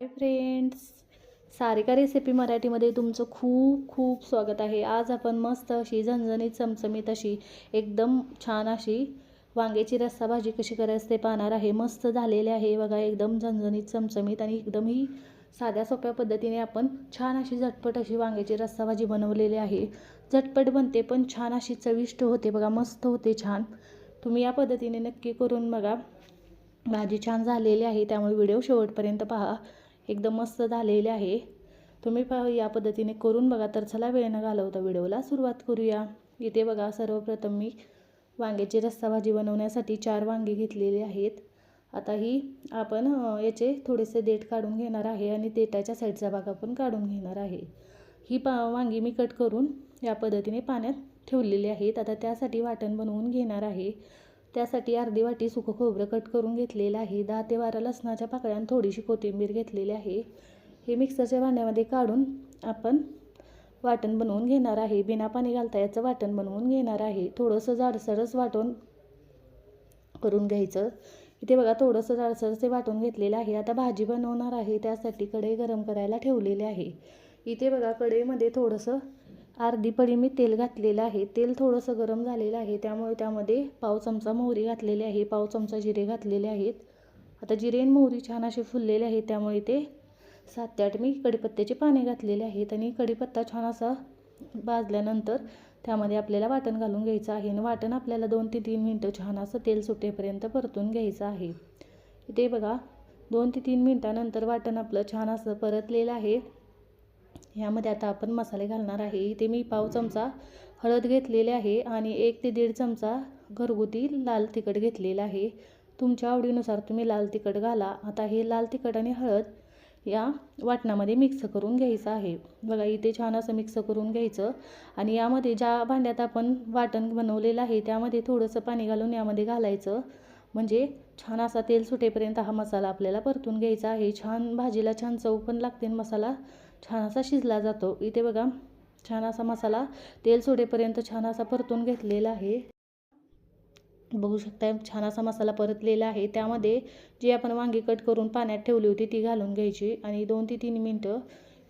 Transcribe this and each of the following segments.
Hi friends Sarika recipe मराठीमध्ये तुमचं खूप खूप स्वागत आहे. आज आपण मस्त अशी झणझणीत चमचमीत अशी एकदम छान अशी वांग्याची रस्सा भाजी कशी करायचं ते पाहणार आहे. मस्त झालेले आहे बघा एकदम झणझणीत चमचमीत आणि एकदम ही साध्या सोप्या पद्धतीने आपण छान अशी झटपट अशी वांग्याची रस्सा भाजी बनवलेली आहे. झटपट बनते पण छान अशी चविष्ट होते बघा मस्त होते छान. तुम्ही या पद्धतीने नक्की करून बघा. भाजी छान झालेली आहे त्यामुळे व्हिडिओ शेवटपर्यंत पहा. एकदम मस्त झालेले आहे. तुम्ही पहा या पद्धतीने करून बघा. तर चला वेळ न घालवता व्हिडिओला सुरुवात करूया. इथे बघा सर्वप्रथम मी वांग्याची रस्सा भाजी बनवण्यासाठी चार वांगी घेतलेली आहेत. आता ही आपण याचे थोडेसे देठ काढून घेणार आहे आणि देठाच्या साईडचा भाग आपण काढून घेणार आहे. ही पा वांगी मी कट करून या पद्धतीने पाण्यात ठेवलेली आहेत. आता त्यासाठी वाटण बनवून घेणार आहे. त्यासाठी अर्धी वाटी सुकं खोबरं कट करून घेतलेलं आहे. दहा ते बारा लसणाच्या पाकळ्या थोडीशी कोथिंबीर घेतलेली आहे. हे मिक्सरच्या भांड्यामध्ये काढून आपण वाटण बनवून घेणार आहे. बिना पाणी घालता याचं वाटण बनवून घेणार आहे. थोडंसं जाडसरच वाटून करून घ्यायचं. इथे बघा थोडंसं जाडसर ते वाटून घेतलेलं आहे. आता भाजी बनवणार आहे. त्यासाठी कढई गरम करायला ठेवलेले आहे. इथे बघा कढईमध्ये थोडंसं अर्धी पडी मी तेल घातलेलं आहे. तेल थोडंसं गरम झालेलं आहे. त्यामुळे त्यामध्ये पाव चमचा मोहरी घातलेली आहे. पाव चमचा जिरे घातलेले आहेत. आता जिरे आणि मोहरी छान असे फुललेले आहेत. त्यामुळे ते सात ते आठ मी कडीपत्त्याचे पाने घातलेले आहेत आणि कडीपत्ता छान असा भाजल्यानंतर त्यामध्ये आपल्याला वाटण घालून घ्यायचं आहे आणि वाटण आपल्याला दोन ते तीन मिनटं छान असं तेल सुटेपर्यंत परतून घ्यायचं आहे. इथे बघा दोन ते तीन मिनटानंतर वाटण आपलं छान असं परतलेलं आहे. ह्यामध्ये आता आपण मसाले घालणार आहे. इथे मी पाव चमचा हळद घेतलेली आहे आणि एक ते दीड चमचा घरगुती लाल तिखट घेतलेला आहे. तुमच्या आवडीनुसार तुम्ही लाल तिखट घाला. आता हे लाल तिखट आणि हळद या वाटणामध्ये मिक्स करून घ्यायचं आहे. बघा इथे छान असं मिक्स करून घ्यायचं. आणि यामध्ये ज्या भांड्यात आपण वाटण बनवलेलं आहे त्यामध्ये थोडंसं पाणी घालून यामध्ये घालायचं. म्हणजे छान असा तेल सुटेपर्यंत हा मसाला आपल्याला परतून घ्यायचा आहे. छान भाजीला छान चव पण लागते मसाला छान असा शिजला जातो. इथे बघा छान असा मसाला तेल सोडेपर्यंत छान असा परतून घेतलेला आहे. बघू शकता छान असा मसाला परतलेला आहे. त्यामध्ये जी आपण वांगी कट करून पाण्यात ठेवली होती ती घालून घ्यायची आणि दोन ते तीन मिनटं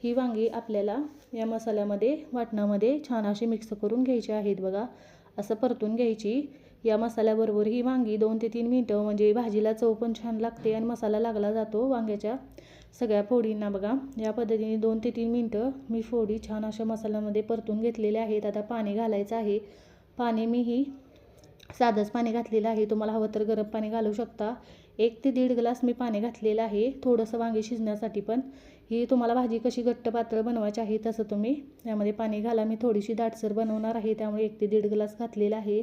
ही वांगी आपल्याला या मसाल्यामध्ये वाटणामध्ये छान अशी मिक्स करून घ्यायची आहेत बघा. असं परतून घ्यायची. या मसाल्याबरोबर ही वांगी दोन ते तीन मिनटं म्हणजे भाजीला चव पण छान लागते आणि मसाला लागला जातो वांग्याच्या सगळ्या फोडींना. बघा या पद्धतीने दोन ते तीन मिनटं मी फोडी छान अशा मसाल्यामध्ये परतून घेतलेल्या आहेत. आता पाणी घालायचं आहे. पाणी मी ही साधंच पाणी घातलेलं आहे. तुम्हाला हवं तर गरम पाणी घालू शकता. एक ते दीड ग्लास मी पाणी घातलेलं आहे. थोडंसं वांगे शिजण्यासाठी पण. ही तुम्हाला भाजी कशी घट्ट पातळ बनवायची आहे तसं तुम्ही यामध्ये पाणी घाला. मी थोडीशी दाटसर बनवणार आहे त्यामुळे एक ते दीड ग्लास घातलेला आहे.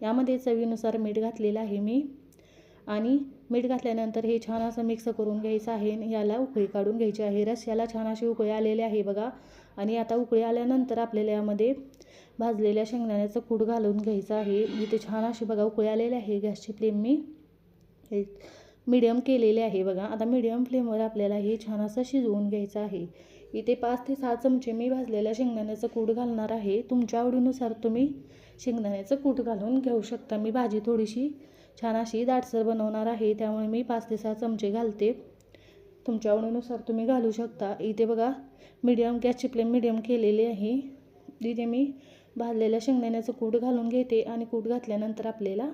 यामध्ये चवीनुसार मीठ घातलेलं आहे मी. आणि मीठ घातल्यानंतर हे छान असं मिक्स करून घ्यायचं आहे. आणि याला उकळी काढून घ्यायची आहे. रस्याला छान अशी उकळी आलेली आहे बघा. आणि आता उकळी आल्यानंतर आपल्याला यामध्ये भाजलेल्या शेंगदाण्याचं कूट घालून घ्यायचं आहे. इथे छान अशी बघा उकळी आलेली आहे. गॅसची फ्लेम मी मीडियम केलेले आहे बघा. आता मीडियम फ्लेमवर आपल्याला हे छान असं शिजवून घ्यायचं आहे. इथे पाच ते सहा चमचे मी भाजलेल्या शेंगदाण्याचं कूट घालणार आहे. तुमच्या आवडीनुसार तुम्ही शेंगदाण्याचं कूट घालून घेऊ शकता. मी भाजी थोडीशी छान अशी दाटसर बनवणार आहे त्यामुळे मी पाच ते सहा चमचे घालते. तुमच्या आवडीनुसार तुम्ही घालू शकता. इथे बघा मीडियम गॅसची फ्लेम मीडियम केलेली आहे. इथे मी भाजलेल्या शेंगदाण्याचं कूट घालून घेते आणि कूट घातल्यानंतर आपल्याला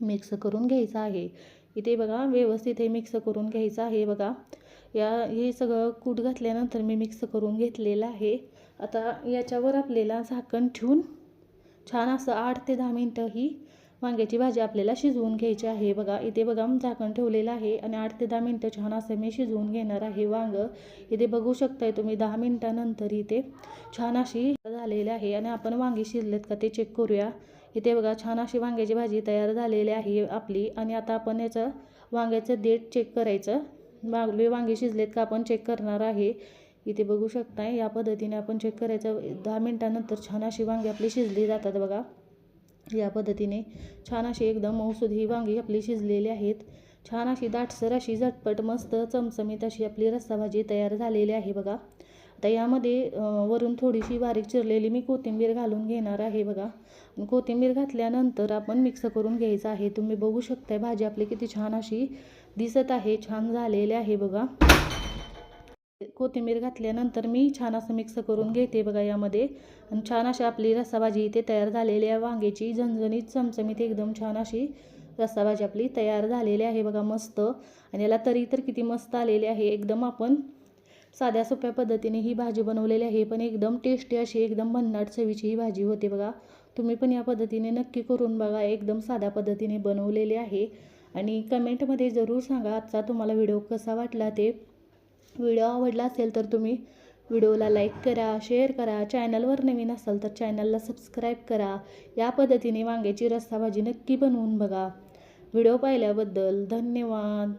मिक्स करून घ्यायचं आहे. इथे बघा व्यवस्थित हे मिक्स करून घ्यायचं आहे बघा. या हे सगळं कूट घातल्यानंतर मी मिक्स करून घेतलेलं आहे. आता याच्यावर आपल्याला झाकण ठेवून छान असं आठ ते दहा मिनटं ही वांग्याची भाजी आपल्याला शिजवून घ्यायची आहे. बघा इथे बघा झाकण ठेवलेलं आहे आणि आठ ते दहा मिनटं छान असं मी शिजवून घेणार आहे वांगं. इथे बघू शकताय तुम्ही दहा मिनटानंतर इथे छान अशी झालेली आहे आणि आपण वांगी शिजलेत का ते चेक करूया. इथे बघा छान अशी वांग्याची भाजी तयार झालेली आहे आपली आणि आता आपण याचं वांग्याचं देठ चेक करायचं. वांगले वांगे शिजलेत का आपण चेक करणार आहे. इथे बघू शकताय. या पद्धतीने आपण चेक करायचं. दहा मिनटानंतर छान अशी वांगी आपली शिजली जातात बघा. या पद्धतीने छान अशी एकदम मौसूद ही वांगी आपली शिजलेली आहेत. छान अशी दाटसर अशी झटपट मस्त चमचमीत अशी आपली रस्सा भाजी तयार झालेली आहे बघा. आता यामध्ये वरून थोडीशी बारीक चिरलेली मी कोथिंबीर घालून घेणार आहे बघा. कोथिंबीर घातल्यानंतर आपण मिक्स करून घ्यायचं आहे. तुम्ही बघू शकताय भाजी आपली किती छान अशी दिसत आहे छान झालेली आहे बघा. कोथिंबीर घातल्यानंतर मी छान असं मिक्स करून घेते बघा यामध्ये. आणि छान अशी आपली रस्साभाजी इथे तयार झालेली आहे. वांग्याची झणझणीत चमचमीत एकदम छान अशी रस्साभाजी आपली तयार झालेली आहे बघा मस्त. आणि याला तरी तर किती मस्त आलेली आहे. एकदम आपण साध्या सोप्या पद्धतीने ही भाजी बनवलेली आहे. पण एकदम टेस्टी अशी एकदम भन्नाट चवीची ही भाजी होते बघा. तुम्ही पण या पद्धतीने नक्की करून बघा. एकदम साध्या पद्धतीने बनवलेली आहे. आणि कमेंटमध्ये जरूर सांगा आजचा तुम्हाला व्हिडिओ कसा वाटला ते. व्हिडिओ आवडला असेल तर तुम्ही व्हिडिओला लाईक करा शेअर करा. चॅनलवर नवीन असाल तर चॅनलला सबस्क्राईब करा. या पद्धतीने वांग्याची रस्साभाजी नक्की बनवून बघा. व्हिडिओ पाहिल्याबद्दल धन्यवाद.